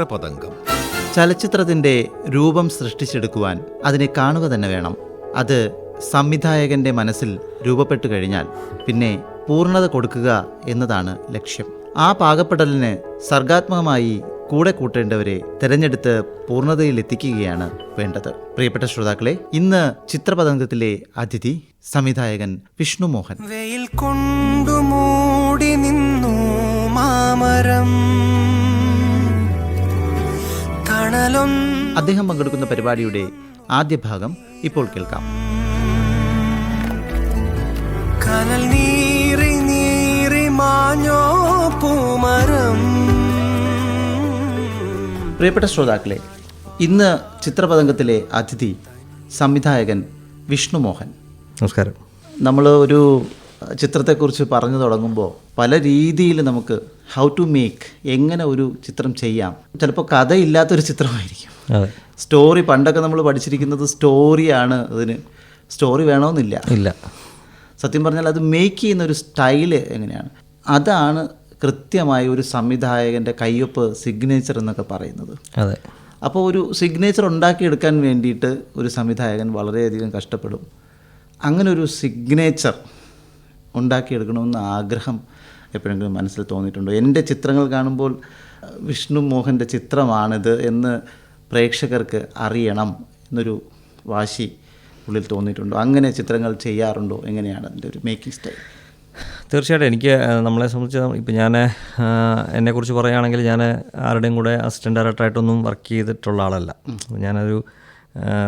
ചിത്രപതംഗം ചലച്ചിത്രത്തിന്റെ രൂപം സൃഷ്ടിച്ചെടുക്കുവാൻ അതിനെ കാണുക തന്നെ വേണം. അത് സംവിധായകന്റെ മനസ്സിൽ രൂപപ്പെട്ടു കഴിഞ്ഞാൽ പിന്നെ പൂർണത കൊടുക്കുക എന്നതാണ് ലക്ഷ്യം. ആ പാകപ്പെടലിന് സർഗാത്മകമായി കൂടെ കൂട്ടേണ്ടവരെ തെരഞ്ഞെടുത്ത് പൂർണതയിൽ എത്തിക്കുകയാണ് വേണ്ടത്. പ്രിയപ്പെട്ട ശ്രോതാക്കളെ ഇന്ന് ചിത്രപതംഗത്തിലെ അതിഥി സംവിധായകൻ വിഷ്ണു മോഹൻ വെയിൽ കൊണ്ടു മൂടി നിന്നു മാമരം. തണലും അദ്ദേഹം പങ്കെടുക്കുന്ന പരിപാടിയുടെ ആദ്യ ഭാഗം ഇപ്പോൾ കേൾക്കാം. കനൽ നീറി നീറി മാഞ്ഞോ പൂമരം പ്രിയപ്പെട്ട ശ്രോതാക്കളെ ഇന്ന് ചിത്രപതംഗത്തിലെ അതിഥി സംവിധായകൻ വിഷ്ണു മോഹൻ നമസ്കാരം. നമ്മൾ ഒരു ചിത്രത്തെക്കുറിച്ച് പറഞ്ഞു തുടങ്ങുമ്പോൾ പല രീതിയിൽ നമുക്ക് ഹൗ ടു മേക്ക് എങ്ങനെ ഒരു ചിത്രം ചെയ്യാം. ചിലപ്പോൾ കഥയില്ലാത്തൊരു ചിത്രമായിരിക്കും. സ്റ്റോറി പണ്ടൊക്കെ നമ്മൾ പഠിച്ചിരിക്കുന്നത് സ്റ്റോറിയാണ് അതിന്. സ്റ്റോറി വേണമെന്നില്ല. ഇല്ല. സത്യം പറഞ്ഞാൽ അത് മേക്ക് ചെയ്യുന്ന ഒരു സ്റ്റൈൽ എങ്ങനെയാണ്? അതാണ് കൃത്യമായ ഒരു സംവിധായകന്റെ കയ്യൊപ്പ് സിഗ്നേച്ചർ എന്നൊക്കെ പറയുന്നത്. അതെ. അപ്പോൾ ഒരു സിഗ്നേച്ചർ ഉണ്ടാക്കിയെടുക്കാൻ വേണ്ടിയിട്ട് ഒരു സംവിധായകൻ വളരെയധികം കഷ്ടപ്പെടും. അങ്ങനെ ഒരു സിഗ്നേച്ചർ ഉണ്ടാക്കിയെടുക്കണമെന്ന് ആഗ്രഹം എപ്പോഴെങ്കിലും മനസ്സിൽ തോന്നിയിട്ടുണ്ടോ? എന്റെ ചിത്രങ്ങൾ കാണുമ്പോൾ വിഷ്ണു മോഹന്റെ ചിത്രമാണിത് എന്ന് പ്രേക്ഷകർക്ക് അറിയണം എന്നൊരു വാശി ഉള്ളിൽ തോന്നിയിട്ടുണ്ടോ? അങ്ങനെ ചിത്രങ്ങൾ ചെയ്യാറുണ്ടോ? എങ്ങനെയാണ് അതിന്റെ ഒരു മേക്കിംഗ് സ്റ്റൈൽ? തീർച്ചയായിട്ടും എനിക്ക് നമ്മളെ സംബന്ധിച്ച് ഇപ്പം ഞാൻ എന്നെക്കുറിച്ച് പറയുകയാണെങ്കിൽ ഞാൻ ആരുടെയും കൂടെ അസിസ്റ്റന്റ് ഡയറക്ടറായിട്ടൊന്നും വർക്ക് ചെയ്തിട്ടുള്ള ആളല്ല. ഞാനൊരു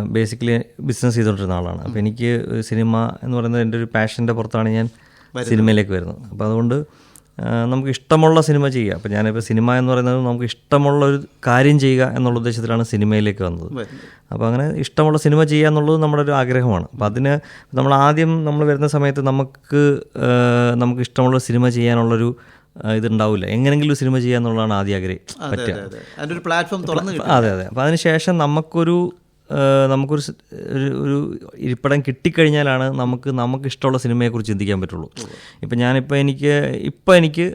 ബേസിക്കലി ബിസിനസ് ചെയ്തുകൊണ്ടിരുന്ന ആളാണ്. അപ്പോൾ എനിക്ക് സിനിമ എന്ന് പറയുന്നത് എന്റെ ഒരു പാഷന്റെ പുറത്താണ്. ഞാൻ സിനിമയിലേക്ക് വരുന്നത് അപ്പോൾ അതുകൊണ്ട് നമുക്ക് ഇഷ്ടമുള്ള സിനിമ ചെയ്യുക. അപ്പോൾ ഞാനിപ്പോൾ സിനിമ എന്ന് പറയുന്നത് നമുക്ക് ഇഷ്ടമുള്ള ഒരു കാര്യം ചെയ്യുക എന്നുള്ള ഉദ്ദേശത്തിലാണ് സിനിമയിലേക്ക് വന്നത്. അപ്പോൾ അങ്ങനെ ഇഷ്ടമുള്ള സിനിമ ചെയ്യുക എന്നുള്ളത് നമ്മുടെ ഒരു ആഗ്രഹമാണ്. അപ്പോൾ അതിന് നമ്മൾ ആദ്യം നമ്മൾ വരുന്ന സമയത്ത് നമുക്ക് നമുക്ക് ഇഷ്ടമുള്ള സിനിമ ചെയ്യാനുള്ളൊരു ഇതുണ്ടാവില്ല. എങ്ങനെങ്കിലും സിനിമ ചെയ്യുക എന്നുള്ളതാണ് ആദ്യം ആഗ്രഹം പറ്റുക. അതെ അതെ. അപ്പോൾ അതിനുശേഷം നമുക്കൊരു നമുക്കൊരു ഒരു ഇരിപ്പിടം കിട്ടിക്കഴിഞ്ഞാലാണ് നമുക്ക് നമുക്ക് ഇഷ്ടമുള്ള സിനിമയെക്കുറിച്ച് ചിന്തിക്കാൻ പറ്റുള്ളൂ. ഇപ്പം ഞാനിപ്പോൾ എനിക്ക് ഇപ്പം എനിക്ക്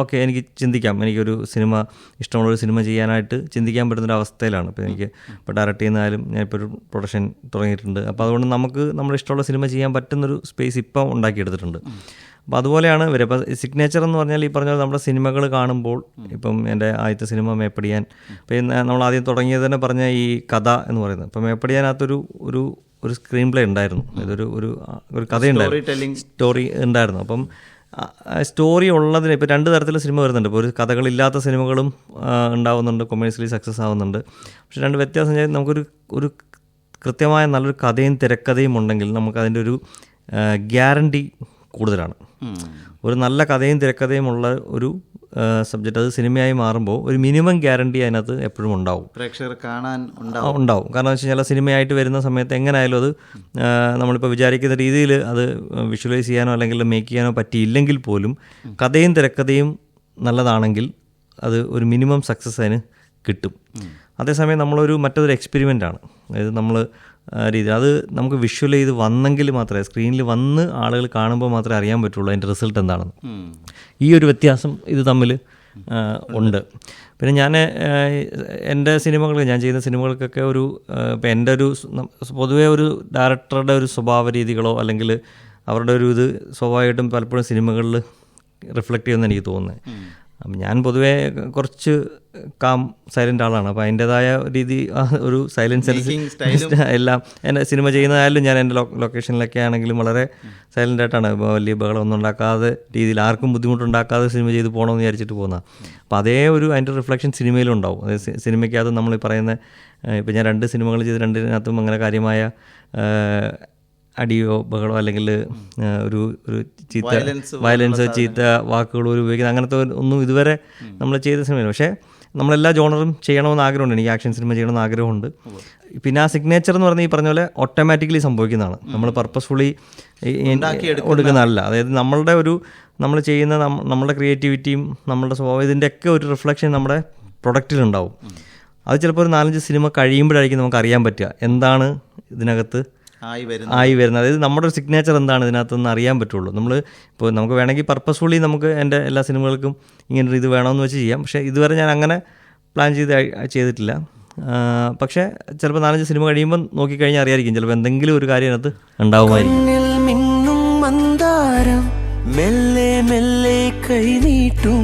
ഓക്കെ എനിക്ക് ചിന്തിക്കാം. എനിക്കൊരു സിനിമ ഇഷ്ടമുള്ളൊരു സിനിമ ചെയ്യാനായിട്ട് ചിന്തിക്കാൻ പറ്റുന്നൊരു അവസ്ഥയിലാണ്. ഇപ്പോൾ എനിക്ക് ഇപ്പോൾ ഡയറക്റ്റ് ചെയ്യുന്നാലും ഞാനിപ്പോൾ ഒരു പ്രൊഡക്ഷൻ തുടങ്ങിയിട്ടുണ്ട്. അപ്പോൾ അതുകൊണ്ട് നമുക്ക് നമ്മുടെ ഇഷ്ടമുള്ള സിനിമ ചെയ്യാൻ പറ്റുന്നൊരു സ്പേസ് ഇപ്പം ഉണ്ടാക്കിയെടുത്തിട്ടുണ്ട്. അപ്പോൾ അതുപോലെയാണ് ഇവർ അപ്പോൾ സിഗ്നേച്ചർ എന്ന് പറഞ്ഞാൽ ഈ പറഞ്ഞ നമ്മുടെ സിനിമകൾ കാണുമ്പോൾ ഇപ്പം എന്റെ ആദ്യത്തെ സിനിമ മേപ്പടിയാൻ. ഇപ്പം നമ്മൾ ആദ്യം തുടങ്ങിയത് തന്നെ പറഞ്ഞ ഈ കഥ എന്ന് പറയുന്നത്. ഇപ്പം മേപ്പടിയാനകത്തൊരു ഒരു ഒരു സ്ക്രീൻ പ്ലേ ഉണ്ടായിരുന്നു. ഇതൊരു ഒരു ഒരു കഥയുണ്ടായിരുന്നു. സ്റ്റോറി ഉണ്ടായിരുന്നു. അപ്പം സ്റ്റോറി ഉള്ളതിന് ഇപ്പോൾ രണ്ട് തരത്തിലുള്ള സിനിമ വരുന്നുണ്ട്. ഇപ്പോൾ ഒരു കഥകളില്ലാത്ത സിനിമകളും ഉണ്ടാവുന്നുണ്ട്. കൊമേഴ്സ്യലി സക്സസ് ആവുന്നുണ്ട്. പക്ഷേ രണ്ട് വ്യത്യാസം നമുക്കൊരു ഒരു കൃത്യമായ നല്ലൊരു കഥയും തിരക്കഥയും ഉണ്ടെങ്കിൽ നമുക്ക് അതിന്റെ ഒരു ഗ്യാരണ്ടി കൂടുതലാണ്. ഒരു നല്ല കഥയും തിരക്കഥയും ഉള്ള ഒരു സബ്ജക്റ്റ് അത് സിനിമയായി മാറുമ്പോൾ ഒരു മിനിമം ഗ്യാരണ്ടി അതിനകത്ത് എപ്പോഴും ഉണ്ടാവും. പ്രേക്ഷകർ കാണാൻ ഉണ്ടാവും. ഉണ്ടാവും. കാരണം വെച്ച് കഴിഞ്ഞാൽ സിനിമയായിട്ട് വരുന്ന സമയത്ത് എങ്ങനെയായാലും അത് നമ്മളിപ്പോൾ വിചാരിക്കുന്ന രീതിയിൽ അത് വിഷ്വലൈസ് ചെയ്യാനോ അല്ലെങ്കിൽ മേക്ക് ചെയ്യാനോ പറ്റിയില്ലെങ്കിൽ പോലും കഥയും തിരക്കഥയും നല്ലതാണെങ്കിൽ അത് ഒരു മിനിമം സക്സസ് അതിന് കിട്ടും. അതേസമയം നമ്മളൊരു മറ്റൊരു എക്സ്പെരിമെന്റ് ആണ് അതായത് നമ്മൾ രീതി. അത് നമുക്ക് വിഷ്വൽ ചെയ്ത് വന്നെങ്കിൽ മാത്രമേ സ്ക്രീനിൽ വന്ന് ആളുകൾ കാണുമ്പോൾ മാത്രമേ അറിയാൻ പറ്റുള്ളൂ അതിന്റെ റിസൾട്ട് എന്താണെന്ന്. ഈ ഒരു വ്യത്യാസം ഇത് തമ്മിൽ ഉണ്ട്. പിന്നെ ഞാൻ എന്റെ സിനിമകൾ ഞാൻ ചെയ്യുന്ന സിനിമകൾക്കൊക്കെ ഒരു ഇപ്പം എന്റെ ഒരു പൊതുവേ ഒരു ഡയറക്ടറുടെ ഒരു സ്വഭാവ രീതികളോ അല്ലെങ്കിൽ അവരുടെ ഒരു ഇത് സ്വാഭാവികമായിട്ടും പലപ്പോഴും സിനിമകളിൽ റിഫ്ലക്റ്റ് ചെയ്യുമെന്ന് എനിക്ക് തോന്നുന്നത്. അപ്പം ഞാൻ പൊതുവേ കുറച്ച് കാം സൈലന്റ് ആളാണ്. അപ്പോൾ അതിന്റെതായ രീതി ഒരു സൈലൻസ് എല്ലാം. എന്റെ സിനിമ ചെയ്യുന്നതായാലും ഞാൻ എന്റെ ലൊക്കേഷനിലൊക്കെ ആണെങ്കിലും വളരെ സൈലന്റ് ആയിട്ടാണ്. ഇപ്പോൾ വലിയ ബഹളമൊന്നും ഉണ്ടാക്കാതെ രീതിയിൽ ആർക്കും ബുദ്ധിമുട്ടുണ്ടാക്കാതെ സിനിമ ചെയ്ത് പോകണമെന്ന് വിചാരിച്ചിട്ട് പോകുന്ന അപ്പോൾ അതേ ഒരു അതിന്റെ റിഫ്ലക്ഷൻ സിനിമയിലും ഉണ്ടാവും അതായത് സിനിമയ്ക്കകത്ത് നമ്മൾ ഈ പറയുന്ന ഇപ്പോൾ ഞാൻ രണ്ട് സിനിമകൾ ചെയ്ത് രണ്ടിനകത്തും അങ്ങനെ കാര്യമായ അടിയോ ബഹളോ അല്ലെങ്കിൽ ഒരു ഒരു ചീത്ത വയലൻസ് ചീത്ത വാക്കുകളോ ഒരു ഉപയോഗിക്കുന്ന അങ്ങനത്തെ ഒന്നും ഇതുവരെ നമ്മൾ ചെയ്ത സിനിമയില്ല. പക്ഷേ നമ്മളെല്ലാ ജോണറും ചെയ്യണമെന്ന് ആഗ്രഹമുണ്ട്. എനിക്ക് ആക്ഷൻ സിനിമ ചെയ്യണമെന്ന് ആഗ്രഹമുണ്ട്. പിന്നെ ആ സിഗ്നേച്ചർ എന്ന് പറഞ്ഞാൽ ഈ പറഞ്ഞ പോലെ ഓട്ടോമാറ്റിക്കലി സംഭവിക്കുന്നതാണ്. നമ്മൾ പർപ്പസ്ഫുള്ളി കൊടുക്കുന്നതല്ല. അതായത് നമ്മളുടെ ഒരു നമ്മൾ ചെയ്യുന്ന നമ്മുടെ നമ്മളുടെ ക്രിയേറ്റിവിറ്റിയും നമ്മളുടെ സ്വഭാവം ഇതിന്റെയൊക്കെ ഒരു റിഫ്ലക്ഷൻ നമ്മുടെ പ്രൊഡക്റ്റിലുണ്ടാവും അത് ചിലപ്പോൾ ഒരു നാലഞ്ച് സിനിമ കഴിയുമ്പോഴായിരിക്കും നമുക്ക് അറിയാൻ പറ്റുക. എന്താണ് ഇതിനകത്ത് ആയി വരുന്നു ആയി വരുന്നത്. അതായത് നമ്മുടെ ഒരു സിഗ്നേച്ചർ എന്താണ് ഇതിനകത്തുനിന്ന് അറിയാൻ പറ്റുള്ളൂ. നമ്മൾ ഇപ്പോൾ നമുക്ക് വേണമെങ്കിൽ പർപ്പസ്ഫുള്ളി നമുക്ക് എന്റെ എല്ലാ സിനിമകൾക്കും ഇങ്ങനെ ഒരു ഇത് വേണമെന്ന് വെച്ച് ചെയ്യാം. പക്ഷേ ഇതുവരെ ഞാൻ അങ്ങനെ പ്ലാൻ ചെയ്ത് ചെയ്തിട്ടില്ല. പക്ഷേ ചിലപ്പോൾ നാലഞ്ച് സിനിമ കഴിയുമ്പോൾ നോക്കിക്കഴിഞ്ഞാൽ അറിയായിരിക്കും. ചിലപ്പോൾ എന്തെങ്കിലും ഒരു കാര്യം അതിനകത്ത് ഉണ്ടാവുമായിരിക്കും. കണ്ണിൽ മിന്നും മന്ദാരം മെല്ലെ മെല്ലെ കൈനീട്ടും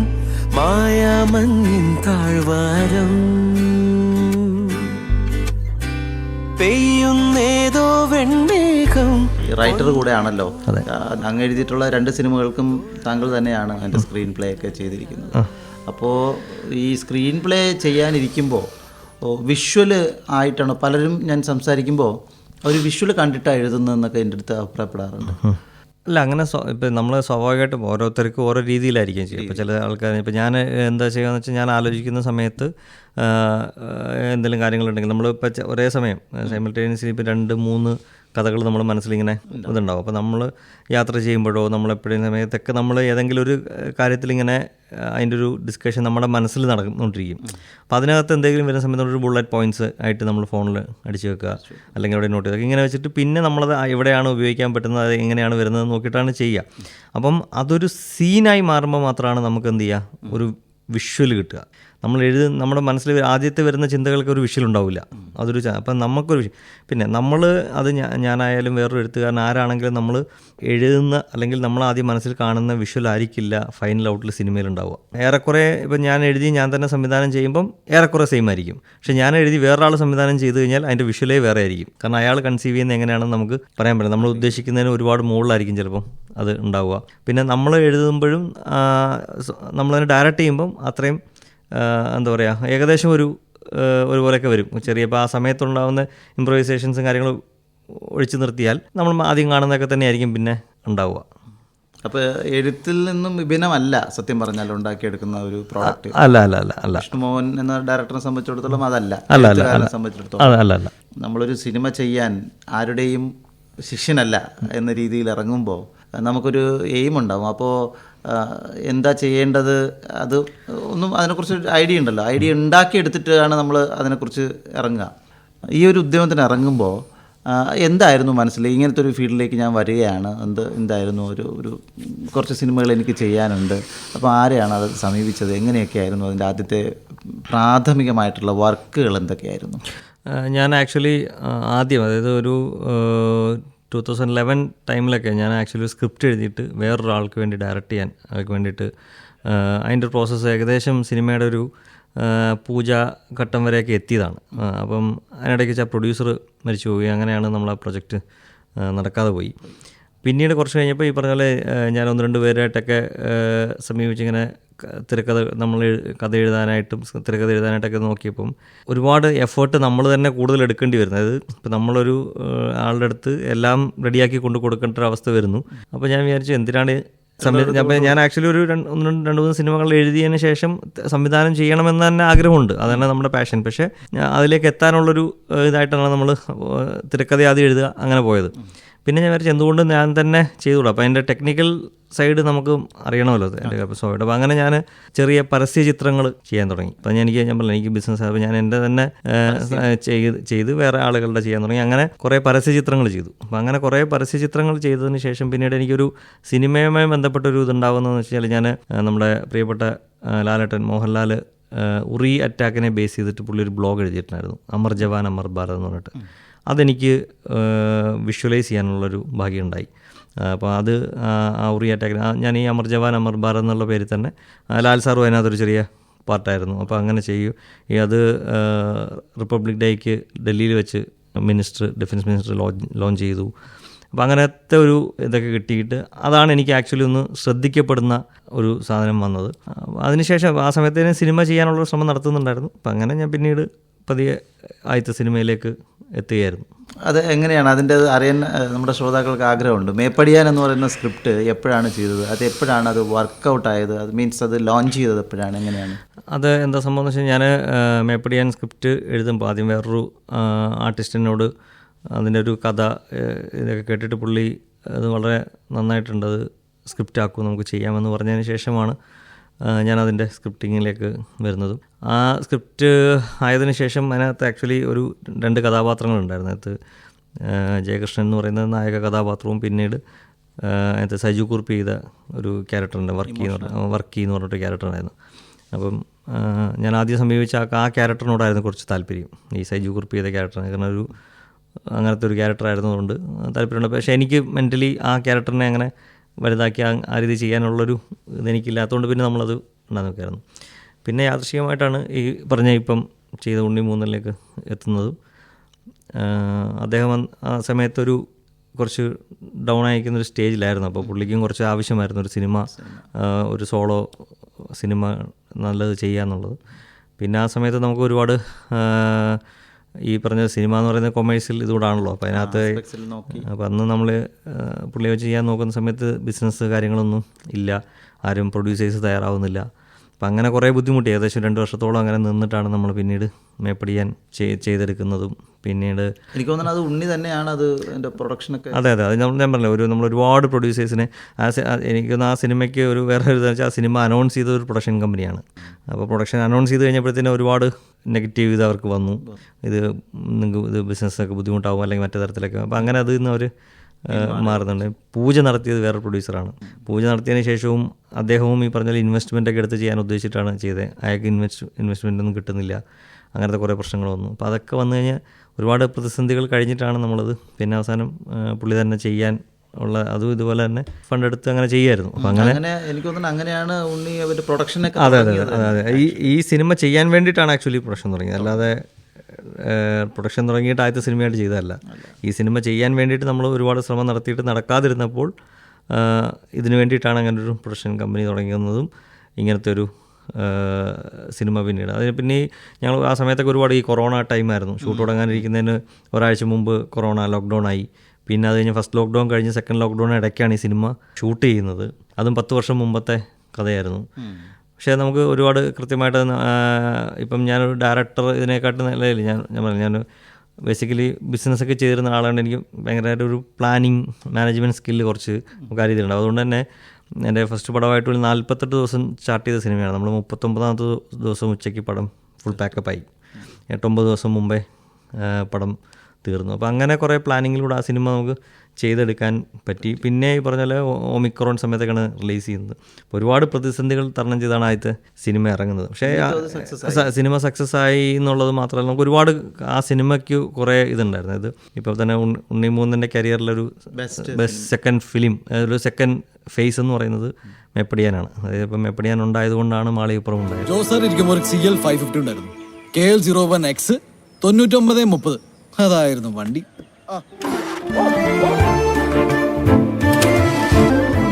മായാമഞ്ഞിൻ താഴ്വാരം. പെയ്യുന്നേതോ ഈ റൈറ്റർ കൂടെ ആണല്ലോ അങ്ങ് എഴുതിയിട്ടുള്ള രണ്ട് സിനിമകൾക്കും താങ്കൾ തന്നെയാണ് അതിന്റെ സ്ക്രീൻ പ്ലേ ഒക്കെ ചെയ്തിരിക്കുന്നത്. അപ്പോൾ ഈ സ്ക്രീൻ പ്ലേ ചെയ്യാനിരിക്കുമ്പോൾ വിഷ്വൽ ആയിട്ടാണ് പലരും ഞാൻ സംസാരിക്കുമ്പോൾ ഒരു വിഷ്വൽ കണ്ടിട്ടാണ് എഴുതുന്നതെന്നൊക്കെ എന്റെ അടുത്ത് അഭിപ്രായപ്പെടാറുണ്ട്. അല്ല അങ്ങനെ സ്വ- ഇപ്പം നമ്മൾ സ്വാഭാവികമായിട്ടും ഓരോരുത്തർക്കും ഓരോ രീതിയിലായിരിക്കും ചെയ്യുക. ഇപ്പോൾ ചില ആൾക്കാർ ഇപ്പോൾ ഞാൻ എന്താ ചെയ്യുകയെന്ന് വെച്ചാൽ ഞാൻ ആലോചിക്കുന്ന സമയത്ത് എന്തെങ്കിലും കാര്യങ്ങളുണ്ടെങ്കിൽ നമ്മൾ ഇപ്പം ഒരേ സമയം സൈമിൾട്ടേനിയസ്ലി ഇപ്പോൾ രണ്ട് മൂന്ന് കഥകൾ നമ്മുടെ മനസ്സിലിങ്ങനെ ഇതുണ്ടാവും. അപ്പോൾ നമ്മൾ യാത്ര ചെയ്യുമ്പോഴോ നമ്മൾ എപ്പോഴും സമയത്തൊക്കെ നമ്മൾ ഏതെങ്കിലും ഒരു കാര്യത്തിലിങ്ങനെ അതിന്റെ ഒരു ഡിസ്കഷൻ നമ്മുടെ മനസ്സിൽ നടന്നുകൊണ്ടിരിക്കും. അപ്പോൾ അതിനകത്ത് എന്തെങ്കിലും വരുന്ന സമയത്ത് ഒരു ബുള്ളറ്റ് പോയിന്റ്സ് ആയിട്ട് നമ്മൾ ഫോണിൽ അടിച്ചു വെക്കുക. അല്ലെങ്കിൽ അവിടെ നോട്ട് ചെയ്തൊക്കെ ഇങ്ങനെ വെച്ചിട്ട് പിന്നെ നമ്മളത് എവിടെയാണ് ഉപയോഗിക്കാൻ പറ്റുന്നത് അത് എങ്ങനെയാണ് വരുന്നത് നോക്കിയിട്ടാണ് ചെയ്യുക. അപ്പം അതൊരു സീനായി മാറുമ്പോൾ മാത്രമാണ് നമുക്ക് എന്ത് ചെയ്യുക? ഒരു വിഷ്വൽ കിട്ടുക. നമ്മൾ എഴുതി നമ്മുടെ മനസ്സിൽ ആദ്യത്തെ വരുന്ന ചിന്തകൾക്ക് ഒരു വിഷയം ഉണ്ടാവില്ല. അതൊരു അപ്പം നമുക്കൊരു വിഷയം. പിന്നെ നമ്മൾ അത് ഞാനായാലും വേറൊരു എഴുത്തുകാരൻ ആരാണെങ്കിലും നമ്മൾ എഴുതുന്ന അല്ലെങ്കിൽ നമ്മൾ ആദ്യം മനസ്സിൽ കാണുന്ന വിഷ്വൽ ആയിരിക്കില്ല ഫൈനൽ ഔട്ടിൽ സിനിമയിൽ ഉണ്ടാവുക. ഏറെക്കുറെ ഇപ്പം ഞാൻ എഴുതി ഞാൻ തന്നെ സംവിധാനം ചെയ്യുമ്പം ഏറെക്കുറെ സെയിം ആയിരിക്കും. പക്ഷേ ഞാൻ എഴുതി വേറൊരാൾ സംവിധാനം ചെയ്തു കഴിഞ്ഞാൽ അതിന്റെ വിഷ്വലേ വേറെ ആയിരിക്കും. കാരണം അയാൾ കൺസീവ് ചെയ്യുന്ന എങ്ങനെയാണെന്ന് നമുക്ക് പറയാൻ പറ്റില്ല. നമ്മൾ ഉദ്ദേശിക്കുന്നതിന് ഒരുപാട് മുകളിലായിരിക്കും ചിലപ്പം അത് ഉണ്ടാവുക. പിന്നെ നമ്മൾ എഴുതുമ്പോഴും നമ്മളതിനെ ഡയറക്റ്റ് ചെയ്യുമ്പം അത്രയും എന്താ പറയുക ഏകദേശം ഒരു ഒരുപോലെയൊക്കെ വരും. ചെറിയ ഇപ്പോൾ ആ സമയത്തുണ്ടാകുന്ന ഇമ്പ്രവൈസേഷൻസും കാര്യങ്ങളും ഒഴിച്ചു നിർത്തിയാൽ നമ്മൾ ആദ്യം കാണുന്നതൊക്കെ തന്നെയായിരിക്കും പിന്നെ ഉണ്ടാവുക. അപ്പോൾ എഴുത്തിൽ നിന്നും വിഭിന്നമല്ല സത്യം പറഞ്ഞാൽ ഉണ്ടാക്കിയെടുക്കുന്ന ഒരു പ്രോഡക്റ്റ് അല്ല അല്ല അല്ല അല്ല. വിഷ്ണുമോഹൻ എന്ന ഡയറക്ടറിനെ സംബന്ധിച്ചിടത്തോളം അതല്ല. അല്ല, അല്ല. സംബന്ധിച്ചിടത്തോളം. അല്ല അല്ല അല്ല. നമ്മളൊരു സിനിമ ചെയ്യാൻ ആരുടെയും ശിഷ്യനല്ല എന്ന രീതിയിൽ ഇറങ്ങുമ്പോൾ നമുക്കൊരു എയിം ഉണ്ടാവും. അപ്പോൾ എന്താ ചെയ്യേണ്ടത്? അത് ഒന്നും അതിനെക്കുറിച്ച് ഐഡിയ ഉണ്ടല്ലോ. ഐഡിയ ഉണ്ടാക്കിയെടുത്തിട്ടാണ് നമ്മൾ അതിനെക്കുറിച്ച് ഇറങ്ങുക. ഈ ഒരു ഉദ്യമത്തിന് ഇറങ്ങുമ്പോൾ എന്തായിരുന്നു മനസ്സിൽ ഇങ്ങനത്തെ ഒരു ഫീൽഡിലേക്ക് ഞാൻ വരികയാണ്. എന്ത് എന്തായിരുന്നു? ഒരു ഒരു കുറച്ച് സിനിമകൾ എനിക്ക് ചെയ്യാനുണ്ട്. അപ്പോൾ ആരെയാണ് അത് സമീപിച്ചത്? എങ്ങനെയൊക്കെയായിരുന്നു അതിന്റെ ആദ്യത്തെ പ്രാഥമികമായിട്ടുള്ള വർക്കുകൾ എന്തൊക്കെയായിരുന്നു? ഞാൻ ആക്ച്വലി ആദ്യം അതായത് ഒരു ടു തൗസൻഡ് ലെവൻ ടൈമിലൊക്കെ ഞാൻ ആക്ച്വലി സ്ക്രിപ്റ്റ് എഴുതിയിട്ട് വേറൊരാൾക്ക് വേണ്ടി ഡയറക്റ്റ് ചെയ്യാൻ അവർക്ക് വേണ്ടിയിട്ട് അതിന്റെ പ്രോസസ്സ് ഏകദേശം സിനിമയുടെ ഒരു പൂജ ഘട്ടം വരെയൊക്കെ എത്തിയതാണ്. അപ്പം അതിനിടയ്ക്ക് വെച്ചാൽ പ്രൊഡ്യൂസർ മരിച്ചു പോയി. അങ്ങനെയാണ് നമ്മൾ ആ പ്രൊജക്റ്റ് നടക്കാതെ പോയി. പിന്നീട് കുറച്ച് കഴിഞ്ഞപ്പോൾ ഈ പറഞ്ഞ പോലെ ഞാൻ ഒന്ന് രണ്ട് പേരായിട്ടൊക്കെ ആ, സമീപിച്ച് ഇങ്ങനെ ക- തിരക്കഥ നമ്മൾ കഥ എഴുതാനായിട്ടും തിരക്കഥ എഴുതാനായിട്ടൊക്കെ നോക്കിയപ്പം ഒരുപാട് എഫേർട്ട് നമ്മൾ തന്നെ കൂടുതൽ എടുക്കേണ്ടി വരുന്നത് അതായത് ഇപ്പം നമ്മളൊരു ആളുടെ അടുത്ത് എല്ലാം റെഡിയാക്കി കൊണ്ട് കൊടുക്കേണ്ട ഒരു അവസ്ഥ വരുന്നു. അപ്പോൾ ഞാൻ വിചാരിച്ചു എന്തിനാണ് സംവിധാനം അപ്പോൾ ഞാൻ ആക്ച്വലി ഒരു രണ്ട് ഒന്ന് രണ്ട് രണ്ട് മൂന്ന് സിനിമകൾ എഴുതിയതിന് ശേഷം സംവിധാനം ചെയ്യണമെന്ന് തന്നെ ആഗ്രഹമുണ്ട്. അതാണ് നമ്മുടെ പാഷൻ പക്ഷേ അതിലേക്ക് എത്താനുള്ളൊരു ഇതായിട്ടാണ് നമ്മൾ തിരക്കഥ ആദ്യം എഴുതുക അങ്ങനെ പോയത്. പിന്നെ ഞാൻ വരച്ച് എന്തുകൊണ്ട് ഞാൻ തന്നെ ചെയ്തുകൂടാ? അപ്പോൾ അതിന്റെ ടെക്നിക്കൽ സൈഡ് നമുക്ക് അറിയണമല്ലോ എന്റെ എപ്പിസോഡ് അപ്പോൾ അങ്ങനെ ഞാൻ ചെറിയ പരസ്യ ചിത്രങ്ങൾ ചെയ്യാൻ തുടങ്ങി. അപ്പോൾ ഞാൻ എനിക്ക് ഞാൻ പറഞ്ഞു എനിക്ക് ബിസിനസ് അപ്പോൾ ഞാൻ എന്റെ തന്നെ ചെയ്ത് ചെയ്ത് വേറെ ആളുകളുടെ ചെയ്യാൻ തുടങ്ങി. അങ്ങനെ കുറേ പരസ്യ ചിത്രങ്ങൾ ചെയ്തു. അപ്പോൾ അങ്ങനെ കുറേ പരസ്യ ചിത്രങ്ങൾ ചെയ്തതിന് ശേഷം പിന്നീട് എനിക്കൊരു സിനിമയുമായി ബന്ധപ്പെട്ടൊരു ഇതുണ്ടാകുന്നതെന്ന് വെച്ചാൽ ഞാൻ നമ്മുടെ പ്രിയപ്പെട്ട ലാലേട്ടൻ മോഹൻലാൽ ഉറി അറ്റാക്കിനെ ബേസ് ചെയ്തിട്ട് പുള്ളി ഒരു ബ്ലോഗ് എഴുതിയിട്ടുണ്ടായിരുന്നു. അമർ ജവാൻ അമർ ഭാരത് എന്ന് പറഞ്ഞിട്ട്. അതെനിക്ക് വിഷ്വലൈസ് ചെയ്യാനുള്ളൊരു ഭാഗ്യമുണ്ടായി. അപ്പോൾ അത് ആ, ഉറിയ ഉറി അറ്റാക്കിന് ഞാൻ ഈ അമർ ജവാൻ അമർ ഭാരത് എന്നുള്ള പേരിൽ തന്നെ ലാൽ സാറും അതിനകത്തൊരു ചെറിയ പാർട്ടായിരുന്നു അപ്പോൾ അങ്ങനെ ചെയ്യൂ. ഈ അത് റിപ്പബ്ലിക് ഡേക്ക് ഡൽഹിയിൽ വെച്ച് minister defence minister launch launch ചെയ്തു. അപ്പോൾ അങ്ങനത്തെ ഒരു ഇതൊക്കെ കിട്ടിയിട്ട് അതാണ് എനിക്ക് ആക്ച്വലി ഒന്ന് ശ്രദ്ധിക്കപ്പെടുന്ന ഒരു സാധനം വന്നത്. അതിനുശേഷം ആ സമയത്തേന് സിനിമ ചെയ്യാനുള്ള ശ്രമം നടത്തുന്നുണ്ടായിരുന്നു. അപ്പം അങ്ങനെ ഞാൻ പിന്നീട് പതിയെ ആദ്യത്തെ സിനിമയിലേക്ക് എത്തുകയായിരുന്നു. അത് എങ്ങനെയാണ്? അതിന്റെ അറിയാൻ നമ്മുടെ ശ്രോതാക്കൾക്ക് ആഗ്രഹമുണ്ട്. മേപ്പടിയാൻ എന്ന് പറയുന്ന സ്ക്രിപ്റ്റ് എപ്പോഴാണ് ചെയ്തത്? അത് എപ്പോഴാണ് അത് വർക്കൗട്ട് ആയത്? അത് മീൻസ് അത് ലോഞ്ച് ചെയ്തത് എപ്പോഴാണ്? എങ്ങനെയാണ്? അത് എന്താ സംഭവം എന്ന് വെച്ചാൽ ഞാൻ മേപ്പടിയാൻ സ്ക്രിപ്റ്റ് എഴുതുമ്പോൾ ആദ്യം വേറൊരു ആർട്ടിസ്റ്റിനോട് അതിന്റെ ഒരു കഥ ഇതൊക്കെ കേട്ടിട്ട് പുള്ളി അത് വളരെ നന്നായിട്ടുണ്ട്. അത് സ്ക്രിപ്റ്റ് ആക്കും നമുക്ക് ചെയ്യാമെന്ന് പറഞ്ഞതിന് ശേഷമാണ് ഞാനതിന്റെ സ്ക്രിപ്റ്റിങ്ങിലേക്ക് വരുന്നതും. ആ സ്ക്രിപ്റ്റ് ആയതിനു ശേഷം അതിനകത്ത് ആക്ച്വലി ഒരു രണ്ട് കഥാപാത്രങ്ങളുണ്ടായിരുന്നു. അതിനകത്ത് ജയകൃഷ്ണൻ എന്ന് പറയുന്ന നായക കഥാപാത്രവും പിന്നീട് അതിനകത്ത് സജു കുറിപ്പ് ചെയ്ത ഒരു ക്യാരക്ടറുണ്ട് വർക്കി എന്ന് പറഞ്ഞ വർക്കി എന്ന് പറഞ്ഞിട്ട് ക്യാരക്ടറായിരുന്നു അപ്പം ഞാൻ ആദ്യം സമീപിച്ച ആ- ആ ക്യാരക്ടറിനോടായിരുന്നു കുറച്ച് താല്പര്യം. ഈ സൈജു കുറിപ്പ് ചെയ്ത ക്യാരക്ടറിന്. കാരണം ഒരു അങ്ങനത്തെ ഒരു ക്യാരക്ടർ ആയിരുന്നതുകൊണ്ട് താല്പര്യമുണ്ട്. പക്ഷേ എനിക്ക് മെന്റലി ആ ക്യാരക്ടറിനെ അങ്ങനെ വലുതാക്കി ആ- രീതി ചെയ്യാനുള്ളൊരു ഇതെനിക്കില്ലാത്തതുകൊണ്ട് പിന്നെ നമ്മളത് ഉണ്ടാകുന്ന നോക്കിയായിരുന്നു പിന്നെ യാദൃശികമായിട്ടാണ് ഈ പറഞ്ഞ ഇപ്പം ചെയ്ത ഉണ്ണി മൂന്നിലേക്ക് എത്തുന്നതും. അദ്ദേഹം ആ സമയത്തൊരു കുറച്ച് ഡൗൺ ആയിരിക്കുന്ന ഒരു സ്റ്റേജിലായിരുന്നു അപ്പോൾ പുള്ളിക്കും കുറച്ച് ആവശ്യമായിരുന്നു ഒരു സിനിമ ഒരു സോളോ സിനിമ നല്ലത് ചെയ്യാന്നുള്ളത്. പിന്നെ ആ സമയത്ത് നമുക്ക് ഒരുപാട് ഈ പറഞ്ഞ സിനിമ എന്ന് പറയുന്നത് കൊമേഴ്സ്യൽ ഇതുകൂടാണല്ലോ അപ്പോൾ അതിനകത്ത് അപ്പോൾ അന്ന് നമ്മൾ പുള്ളിയെ വെച്ച് ചെയ്യാൻ നോക്കുന്ന സമയത്ത് ബിസിനസ് കാര്യങ്ങളൊന്നും ഇല്ല. ആരും പ്രൊഡ്യൂസേഴ്സ് തയ്യാറാവുന്നില്ല. അപ്പം അങ്ങനെ കുറേ ബുദ്ധിമുട്ടി. ഏകദേശം രണ്ട് വർഷത്തോളം അങ്ങനെ നിന്നിട്ടാണ് നമ്മൾ പിന്നീട് മേപ്പടിയാൻ ചെയ്- ചെയ്തെടുക്കുന്നതും. പിന്നീട് എനിക്ക് തോന്നുന്നത് അത് ഉണ്ണി തന്നെയാണ് അത് എന്റെ പ്രൊഡക്ഷനൊക്കെ അതെ അതെ. അത് നമ്മൾ ഞാൻ പറഞ്ഞില്ല ഒരു നമ്മൾ ഒരുപാട് പ്രൊഡ്യൂസേഴ്സിനെ ആ എനിക്ക് തോന്നുന്നു ആ സിനിമയ്ക്ക് ഒരു വേറെ ഒരു വെച്ചാൽ ആ സിനിമ അനൗൺസ് ചെയ്ത ഒരു പ്രൊഡക്ഷൻ കമ്പനിയാണ് അപ്പോൾ പ്രൊഡക്ഷൻ അനൗൺസ് ചെയ്ത് കഴിഞ്ഞപ്പോഴത്തേനും ഒരുപാട് നെഗറ്റീവ് ഇത് അവർക്ക് വന്നു. ഇത് നിങ്ങൾക്ക് ഇത് ബിസിനസ്സൊക്കെ ബുദ്ധിമുട്ടാവും അല്ലെങ്കിൽ മറ്റേ തരത്തിലൊക്കെ. അപ്പോൾ അങ്ങനെ അതിൽ നിന്ന് അവർ മാറുന്നുണ്ട്. പൂജ നടത്തിയത് വേറെ പ്രൊഡ്യൂസറാണ് പൂജ നടത്തിയതിന് ശേഷവും അദ്ദേഹവും ഈ പറഞ്ഞ ഇൻവെസ്റ്റ്മെന്റ് ഒക്കെ എടുത്ത് ചെയ്യാൻ ഉദ്ദേശിച്ചിട്ടാണ് ചെയ്തത്. അയാൾക്ക് ഇൻവെസ്റ്റ് ഇൻവെസ്റ്റ്മെന്റ് ഒന്നും കിട്ടുന്നില്ല. അങ്ങനത്തെ കുറേ പ്രശ്നങ്ങൾ വന്നു. അപ്പോൾ അതൊക്കെ വന്നു കഴിഞ്ഞാൽ ഒരുപാട് പ്രതിസന്ധികൾ കഴിഞ്ഞിട്ടാണ് നമ്മളത് പിന്നെ അവസാനം പുള്ളി തന്നെ ചെയ്യാൻ ഉള്ള അതും ഇതുപോലെ തന്നെ ഫണ്ട് എടുത്ത് അങ്ങനെ ചെയ്യായിരുന്നു അപ്പം അങ്ങനെ എനിക്ക് തോന്നുന്നു അങ്ങനെയാണ് ഉണ്ണി അവരുടെ പ്രൊഡക്ഷനൊക്കെ അതെ അതെ അതെ അതെ. ഈ ഈ സിനിമ ചെയ്യാൻ വേണ്ടിയിട്ടാണ് ആക്ച്വലി പ്രൊഡക്ഷൻ തുടങ്ങിയത്. അല്ലാതെ പ്രൊഡക്ഷൻ തുടങ്ങിയിട്ട് ആദ്യത്തെ സിനിമയായിട്ട് ചെയ്തതല്ല. ഈ സിനിമ ചെയ്യാൻ വേണ്ടിയിട്ട് നമ്മൾ ഒരുപാട് ശ്രമം നടത്തിയിട്ട് നടക്കാതിരുന്നപ്പോൾ ഇതിനു വേണ്ടിയിട്ടാണ് അങ്ങനെ ഒരു പ്രൊഡക്ഷൻ കമ്പനി തുടങ്ങിയതും ഇങ്ങനത്തെ ഒരു സിനിമ പിന്നീട്. അതിന് പിന്നെ ഈ ഞങ്ങൾ ആ സമയത്തൊക്കെ ഒരുപാട് ഈ കൊറോണ ടൈമായിരുന്നു. ഷൂട്ട് തുടങ്ങാനിരിക്കുന്നതിന് ഒരാഴ്ച മുമ്പ് കൊറോണ ലോക്ക്ഡൗൺ ആയി. പിന്നെ അത് കഴിഞ്ഞ് ഫസ്റ്റ് ലോക്ക്ഡൗൺ കഴിഞ്ഞ് സെക്കൻഡ് ലോക്ക്ഡൗൺ ഇടയ്ക്കാണ് ഈ സിനിമ ഷൂട്ട് ചെയ്യുന്നത്. അതും പത്ത് വർഷം മുമ്പത്തെ കഥയായിരുന്നു. പക്ഷേ നമുക്ക് ഒരുപാട് കൃത്യമായിട്ട് ആ, ഇപ്പം ഞാനൊരു ഡയറക്ടർ ഇതിനെക്കാട്ടും നിലയിൽ ഞാൻ ഞാൻ പറഞ്ഞു ഞാൻ ബേസിക്കലി ബിസിനസ്സൊക്കെ ചെയ്തിരുന്ന ആളാണ് എനിക്ക് ഭയങ്കരമായിട്ട് ഒരു പ്ലാനിങ് മാനേജ്മെന്റ് സ്കില്ല് കുറച്ച് കാര്യത്തിലുണ്ട്. അതുകൊണ്ട് തന്നെ എന്റെ ഫസ്റ്റ് പടമായിട്ട് ഒരു നാൽപ്പത്തെട്ട് ദിവസം സ്റ്റാർട്ട് ചെയ്ത സിനിമയാണ് നമ്മൾ മുപ്പത്തൊമ്പതാമത്തെ ദിവസം ഉച്ചയ്ക്ക് പടം ഫുൾ പാക്കപ്പായി എട്ടൊമ്പത് ദിവസം മുമ്പേ പടം തീർന്നു. അപ്പോൾ അങ്ങനെ കുറേ പ്ലാനിങ്ങിലൂടെ ആ സിനിമ നമുക്ക് ചെയ്തെടുക്കാൻ പറ്റി. പിന്നെ ഈ പറഞ്ഞ പോലെ ഒമിക്രോൺ സമയത്തൊക്കെയാണ് റിലീസ് ചെയ്യുന്നത്. അപ്പോൾ ഒരുപാട് പ്രതിസന്ധികൾ തരണം ചെയ്താണ് ആദ്യത്തെ സിനിമ ഇറങ്ങുന്നത്. പക്ഷേ ആ സിനിമ സക്സസ് ആയി എന്നുള്ളത് മാത്രമല്ല നമുക്ക് ഒരുപാട് ആ സിനിമയ്ക്ക് കുറേ ഇതുണ്ടായിരുന്നു. ഇത് ഇപ്പോൾ തന്നെ ഉണ്ണി ഉണ്ണി മൂന്നിന്റെ കരിയറിലൊരു ബെസ്റ്റ് സെക്കൻഡ് ഫിലിം ഒരു സെക്കൻഡ് ഫേസ് എന്ന് പറയുന്നത് മേപ്പടിയാനാണ്. അതായത് ഇപ്പം മേപ്പടിയാൻ ഉണ്ടായതുകൊണ്ടാണ് മാളികപ്പുറം ഉണ്ടായത്. ജോസർ ഇരിക്കുമ്പോൾ ഒരു സി എൽ ഫൈവ് ഫിഫ്റ്റി ഉണ്ടായിരുന്നു. K L zero one X തൊണ്ണൂറ്റൊമ്പത് മുപ്പത്. അതായിരുന്നു വണ്ടി.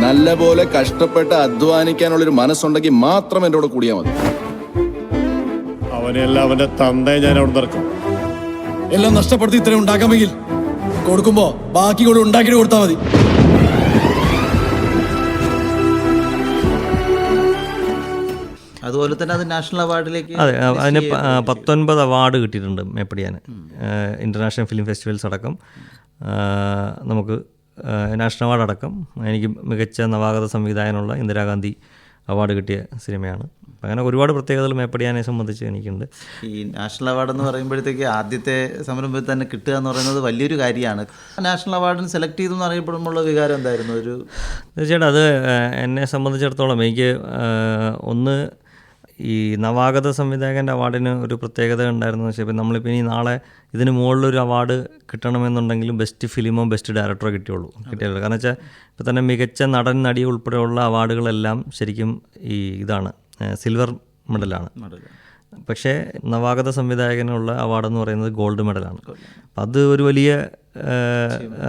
നല്ല പോലെ കഷ്ടപ്പെട്ട് അധ്വാനിക്കാനുള്ളൊരു മനസ്സുണ്ടെങ്കിൽ മാത്രം എന്റെ കൂടെ കൂടിയാൽ മതി. അവനെല്ലാം അവന്റെ തന്തയെ ഞാൻ അവിടെ നിറക്കും എല്ലാം നഷ്ടപ്പെടുത്തി ഇത്രയും ഉണ്ടാക്കാമെങ്കിൽ കൊടുക്കുമ്പോ ബാക്കി കൂടെ ഉണ്ടാക്കിയിട്ട് കൊടുത്താൽ മതി. അതുപോലെ തന്നെ അത് നാഷണൽ അവാർഡിലേക്ക് അതെ അതിന് പത്തൊൻപത് അവാർഡ് കിട്ടിയിട്ടുണ്ട് മേപ്പടിയാൻ ഇന്റർനാഷണൽ ഫിലിം ഫെസ്റ്റിവൽസ് അടക്കം. നമുക്ക് നാഷണൽ അവാർഡ് അടക്കം എനിക്ക് മികച്ച നവാഗത സംവിധായകനുള്ള ഇന്ദിരാഗാന്ധി അവാർഡ് കിട്ടിയ സിനിമയാണ്. അങ്ങനെ ഒരുപാട് പ്രത്യേകതകൾ മേപ്പടിയാനെ സംബന്ധിച്ച് എനിക്കുണ്ട്. ഈ നാഷണൽ അവാർഡ് എന്ന് പറയുമ്പോഴത്തേക്ക് ആദ്യത്തെ സംരംഭത്തിൽ തന്നെ കിട്ടുക എന്ന് പറയുന്നത് വലിയൊരു കാര്യമാണ്. നാഷണൽ അവാർഡിന് സെലക്ട് ചെയ്തു എന്ന് അറിയപ്പെടുമ്പോഴുള്ള വികാരം എന്തായിരുന്നു? ഒരു തീർച്ചയായിട്ടും അത് എന്നെ സംബന്ധിച്ചിടത്തോളം എനിക്ക് ഒന്ന് ഈ നവാഗത സംവിധായകന്റെ അവാർഡിന് ഒരു പ്രത്യേകത ഉണ്ടായിരുന്നു വെച്ചാൽ ഇപ്പം നമ്മളിപ്പോൾ ഇനി നാളെ ഇതിന് മുകളിലൊരു അവാർഡ് കിട്ടണമെന്നുണ്ടെങ്കിലും ബെസ്റ്റ് ഫിലിമോ ബെസ്റ്റ് ഡയറക്ടറോ കിട്ടിയുള്ളൂ കിട്ടിയുള്ളൂ കാരണം വെച്ചാൽ ഇപ്പം തന്നെ മികച്ച നടൻ നടി ഉൾപ്പെടെയുള്ള അവാർഡുകളെല്ലാം ശരിക്കും ഈ ഇതാണ് സിൽവർ മെഡലാണ്. പക്ഷേ നവാഗത സംവിധായകനുള്ള അവാർഡ് എന്ന് പറയുന്നത് ഗോൾഡ് മെഡലാണ്. അപ്പം അത് ഒരു വലിയ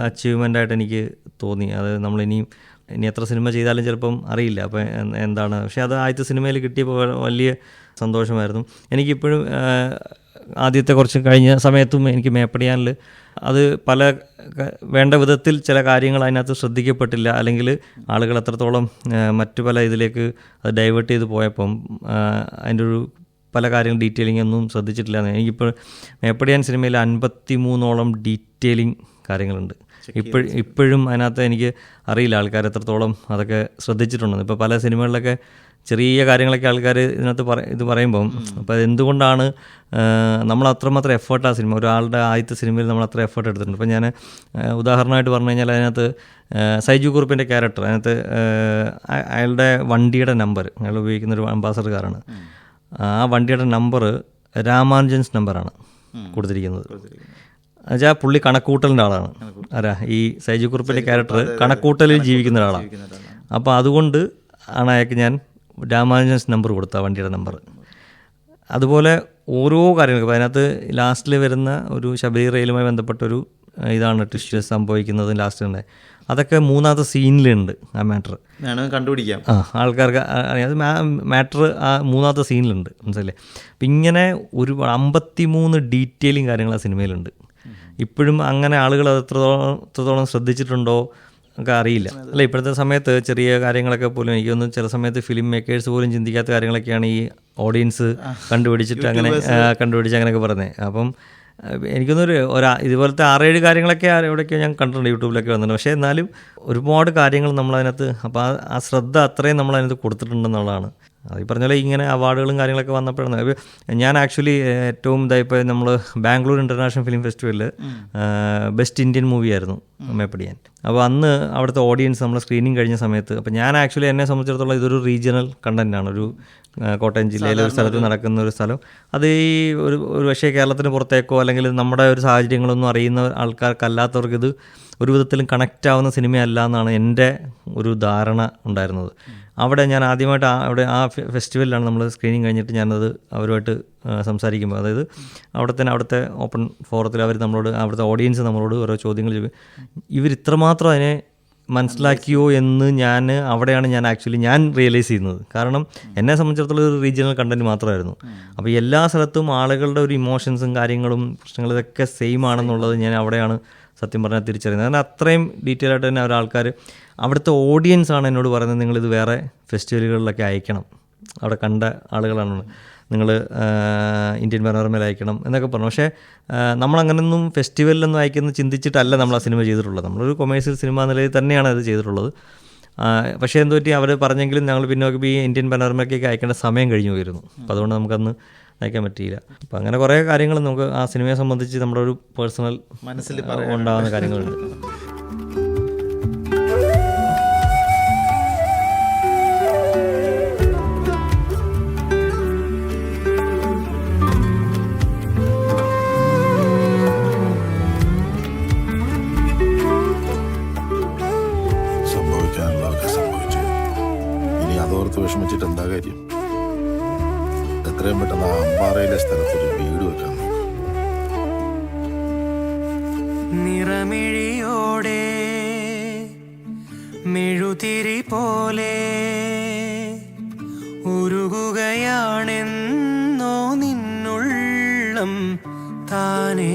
അച്ചീവ്മെന്റ് ആയിട്ട് എനിക്ക് തോന്നി. അത് നമ്മളിനിയും ഇനി എത്ര സിനിമ ചെയ്താലും ചിലപ്പം അറിയില്ല. അപ്പോൾ എന്താണ്? പക്ഷേ അത് ആദ്യത്തെ സിനിമയിൽ കിട്ടിയപ്പോൾ വലിയ സന്തോഷമായിരുന്നു. എനിക്കിപ്പോഴും ആദ്യത്തെ കുറച്ച് കഴിഞ്ഞ സമയത്തും എനിക്ക് മേപ്പടിയാനിൽ അത് പല വേണ്ട വിധത്തിൽ ചില കാര്യങ്ങൾ അതിനകത്ത് ശ്രദ്ധിക്കപ്പെട്ടില്ല. അല്ലെങ്കിൽ ആളുകൾ എത്രത്തോളം മറ്റു പല ഇതിലേക്ക് അത് ഡൈവേർട്ട് ചെയ്ത് പോയപ്പം അതിന്റെ ഒരു പല കാര്യങ്ങൾ ഡീറ്റെയിലിംഗ് ഒന്നും ശ്രദ്ധിച്ചിട്ടില്ല. എനിക്കിപ്പോൾ മേപ്പടിയാൻ സിനിമയിൽ അൻപത്തി മൂന്നോളം ഡീറ്റെയിലിംഗ് കാര്യങ്ങളുണ്ട്. ഇപ്പോഴും ഇപ്പോഴും അതിനകത്ത് എനിക്ക് അറിയില്ല ആൾക്കാർ എത്രത്തോളം അതൊക്കെ ശ്രദ്ധിച്ചിട്ടുണ്ടെന്ന്. ഇപ്പോൾ പല സിനിമകളിലൊക്കെ ചെറിയ കാര്യങ്ങളൊക്കെ ആൾക്കാർ ഇതിനകത്ത് പറ ഇത് പറയുമ്പം അപ്പോൾ എന്തുകൊണ്ടാണ് നമ്മൾ അത്രമാത്രം എഫേർട്ട് ആ സിനിമ ഒരാളുടെ ആദ്യത്തെ സിനിമയിൽ നമ്മൾ അത്ര എഫേർട്ട് എടുത്തിട്ടുണ്ട്. അപ്പോൾ ഞാൻ ഉദാഹരണമായിട്ട് പറഞ്ഞു കഴിഞ്ഞാൽ അതിനകത്ത് സൈജു കുറുപ്പിന്റെ ക്യാരക്ടർ അതിനകത്ത് അയാളുടെ വണ്ടിയുടെ നമ്പർ അയാൾ ഉപയോഗിക്കുന്ന ഒരു അംബാസഡർ കാറാണ് ആ വണ്ടിയുടെ നമ്പർ രാമാനുജൻസ് നമ്പറാണ് കൊടുത്തിരിക്കുന്നത്. എന്നുവെച്ചാൽ പുള്ളി കണക്കൂട്ടലിന്റെ ആളാണ്. ആരാ? ഈ സൈജു കുറുപ്പിന്റെ ക്യാരക്ടർ കണക്കൂട്ടലിൽ ജീവിക്കുന്ന ഒരാളാണ് അപ്പോൾ അതുകൊണ്ട് ആണ് അയാൾക്ക് ഞാൻ രാമാനുജൻസ് നമ്പർ കൊടുത്ത വണ്ടിയുടെ നമ്പർ അതുപോലെ ഓരോ കാര്യങ്ങൾക്കും അതിനകത്ത് ലാസ്റ്റിൽ വരുന്ന ഒരു ശബരിറയിലുമായി ബന്ധപ്പെട്ടൊരു ഏഹ്, ഇതാണ് ട്വിസ്റ്റ് സംഭവിക്കുന്നത് ലാസ്റ്റ് ഉണ്ട് അതൊക്കെ മൂന്നാമത്തെ സീനിലുണ്ട് ആ മാറ്റർ കണ്ടുപിടിക്കാം. ആ ആൾക്കാർക്ക് അത് മാറ്റർ ആ മൂന്നാമത്തെ സീനിലുണ്ട് മനസ്സിലല്ലേ അപ്പം ഇങ്ങനെ ഒരു അമ്പത്തി മൂന്ന് ഡീറ്റെയിലും കാര്യങ്ങൾ ആ സിനിമയിലുണ്ട് ഇപ്പോഴും അങ്ങനെ ആളുകൾ അത് എത്രത്തോളം എത്രത്തോളം ശ്രദ്ധിച്ചിട്ടുണ്ടോ ഒക്കെ അറിയില്ല. അല്ല ഇപ്പോഴത്തെ സമയത്ത് ചെറിയ കാര്യങ്ങളൊക്കെ പോലും എനിക്കൊന്നും ചില സമയത്ത് ഫിലിം മേക്കേഴ്സ് പോലും ചിന്തിക്കാത്ത കാര്യങ്ങളൊക്കെയാണ് ഈ ഓഡിയൻസ് കണ്ടുപിടിച്ചിട്ട് അങ്ങനെ കണ്ടുപിടിച്ച് അങ്ങനെയൊക്കെ പറഞ്ഞത് അപ്പം എനിക്കൊന്നൊരു ഒരു ഇതുപോലത്തെ ആറേഴ് കാര്യങ്ങളൊക്കെ എവിടെയൊക്കെ ഞാൻ കണ്ടിട്ടുണ്ട് യൂട്യൂബിലൊക്കെ വന്നിട്ടുണ്ട്. പക്ഷേ എന്നാലും ഒരുപാട് കാര്യങ്ങൾ നമ്മളതിനകത്ത് അപ്പോൾ ആ ശ്രദ്ധ അത്രയും നമ്മളതിനകത്ത് കൊടുത്തിട്ടുണ്ടെന്നുള്ളതാണ്. അത് ഈ പറഞ്ഞ പോലെ ഇങ്ങനെ അവാർഡുകളും കാര്യങ്ങളൊക്കെ വന്നപ്പോഴാണ്. ഞാൻ ആക്ച്വലി ഏറ്റവും ഇതായിപ്പോൾ നമ്മൾ ബാംഗ്ലൂർ ഇന്റർനാഷണൽ ഫിലിം ഫെസ്റ്റിവലിൽ ബെസ്റ്റ് ഇന്ത്യൻ മൂവി ആയിരുന്നു മേപ്പടിയാൻ. അപ്പോൾ അന്ന് അവിടുത്തെ ഓഡിയൻസ് നമ്മൾ സ്ക്രീനിങ് കഴിഞ്ഞ സമയത്ത് അപ്പോൾ ഞാൻ ആക്ച്വലി എന്നെ സംബന്ധിച്ചിടത്തോളം ഇതൊരു റീജിയണൽ കണ്ടന്റാണ് ഒരു കോട്ടയം ജില്ലയിലെ ഒരു സ്ഥലത്ത് നടക്കുന്ന ഒരു സ്ഥലം. അത് ഈ ഒരു ഒരു പക്ഷേ കേരളത്തിന് പുറത്തേക്കോ അല്ലെങ്കിൽ നമ്മുടെ ഒരു സാഹചര്യങ്ങളൊന്നും അറിയുന്ന ആൾക്കാർക്കല്ലാത്തവർക്ക് ഇത് ഒരു വിധത്തിലും കണക്റ്റ് ആവുന്ന സിനിമയല്ല എന്നാണ് എന്റെ ഒരു ധാരണ ഉണ്ടായിരുന്നത്. അവിടെ ഞാൻ ആദ്യമായിട്ട് ആ അവിടെ ആ ഫെസ്റ്റിവലിലാണ് നമ്മൾ സ്ക്രീനിങ് കഴിഞ്ഞിട്ട് ഞാനത് അവരുമായിട്ട് സംസാരിക്കുമ്പോൾ അതായത് അവിടെ തന്നെ അവിടുത്തെ ഓപ്പൺ ഫോറത്തിൽ അവർ നമ്മളോട് അവിടുത്തെ ഓഡിയൻസ് നമ്മളോട് ഓരോ ചോദ്യങ്ങൾ ഇവർ ഇത്രമാത്രം അതിനെ മനസ്സിലാക്കിയോ എന്ന് ഞാൻ അവിടെയാണ് ഞാൻ ആക്ച്വലി ഞാൻ റിയലൈസ് ചെയ്യുന്നത്. കാരണം എന്നെ സംബന്ധിച്ചിടത്തോളം ഒരു റീജിയണൽ കണ്ടന്റ് മാത്രമായിരുന്നു. അപ്പോൾ എല്ലാ സ്ഥലത്തും ആളുകളുടെ ഒരു ഇമോഷൻസും കാര്യങ്ങളും പ്രശ്നങ്ങളും ഇതൊക്കെ സെയിം ആണെന്നുള്ളത് ഞാൻ അവിടെയാണ് സത്യം പറഞ്ഞാൽ തിരിച്ചറിയുന്നത്. കാരണം അത്രയും ഡീറ്റെയിൽ ആയിട്ട് തന്നെ ഒരാൾക്കാർ അവിടുത്തെ ഓഡിയൻസ് ആണ് എന്നോട് പറയുന്നത് നിങ്ങളിത് വേറെ ഫെസ്റ്റിവലുകളിലൊക്കെ അയക്കണം. അവിടെ കണ്ട ആളുകളാണ്. നിങ്ങൾ ഇന്ത്യൻ മനോരമയിൽ അയക്കണം എന്നൊക്കെ പറഞ്ഞു. പക്ഷേ നമ്മളങ്ങനൊന്നും ഫെസ്റ്റിവലിലൊന്നും അയക്കുന്ന ചിന്തിച്ചിട്ടല്ല നമ്മൾ ആ സിനിമ ചെയ്തിട്ടുള്ളത്. നമ്മളൊരു കൊമേഴ്സ്യൽ സിനിമ നിലയിൽ തന്നെയാണ് അത് ചെയ്തിട്ടുള്ളത്. പക്ഷേ എന്ത് പറ്റി അവർ പറഞ്ഞെങ്കിലും ഞങ്ങൾ പിന്നെ ഈ ഇന്ത്യൻ മനോരമയ്ക്കൊക്കെ അയക്കേണ്ട സമയം കഴിഞ്ഞു പോയിരുന്നു അപ്പോൾ അതുകൊണ്ട് നമുക്കന്ന് അയക്കാൻ പറ്റിയില്ല. അപ്പോൾ അങ്ങനെ കുറേ കാര്യങ്ങൾ നമുക്ക് ആ സിനിമയെ സംബന്ധിച്ച് നമ്മുടെ ഒരു പേഴ്സണൽ മനസ്സിൽ ഉണ്ടാകുന്ന കാര്യങ്ങളുണ്ട്. വീട് വെക്കാൻ നിറമിഴിയോടെ മെഴുതിരി പോലെ ഉരുകുകയാണെന്നോ നിന്നുള്ളം താനേ.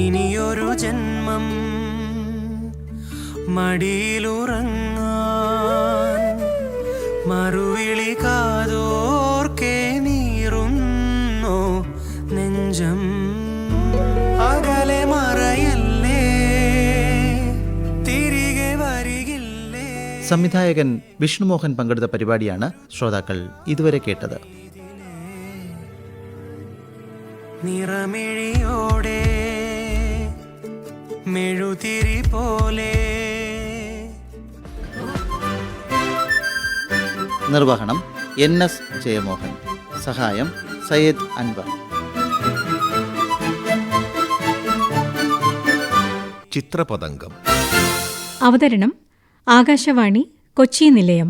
ഇനിയൊരു ജന്മം മടിയിലുറങ്ങാൻ സംവിധായകൻ വിഷ്ണുമോഹൻ പങ്കെടുത്ത പരിപാടിയാണ് ശ്രോതാക്കൾ ഇതുവരെ കേട്ടത്. നിറമിഴിയോടെ മെഴുതിരി പോലെ നിർവഹണം എൻ എസ് ജയമോഹൻ. സഹായം സയ്യദ് അൻവർ. ചിത്രപതംഗം. അവതരണം ആകാശവാണി കൊച്ചി നിലയം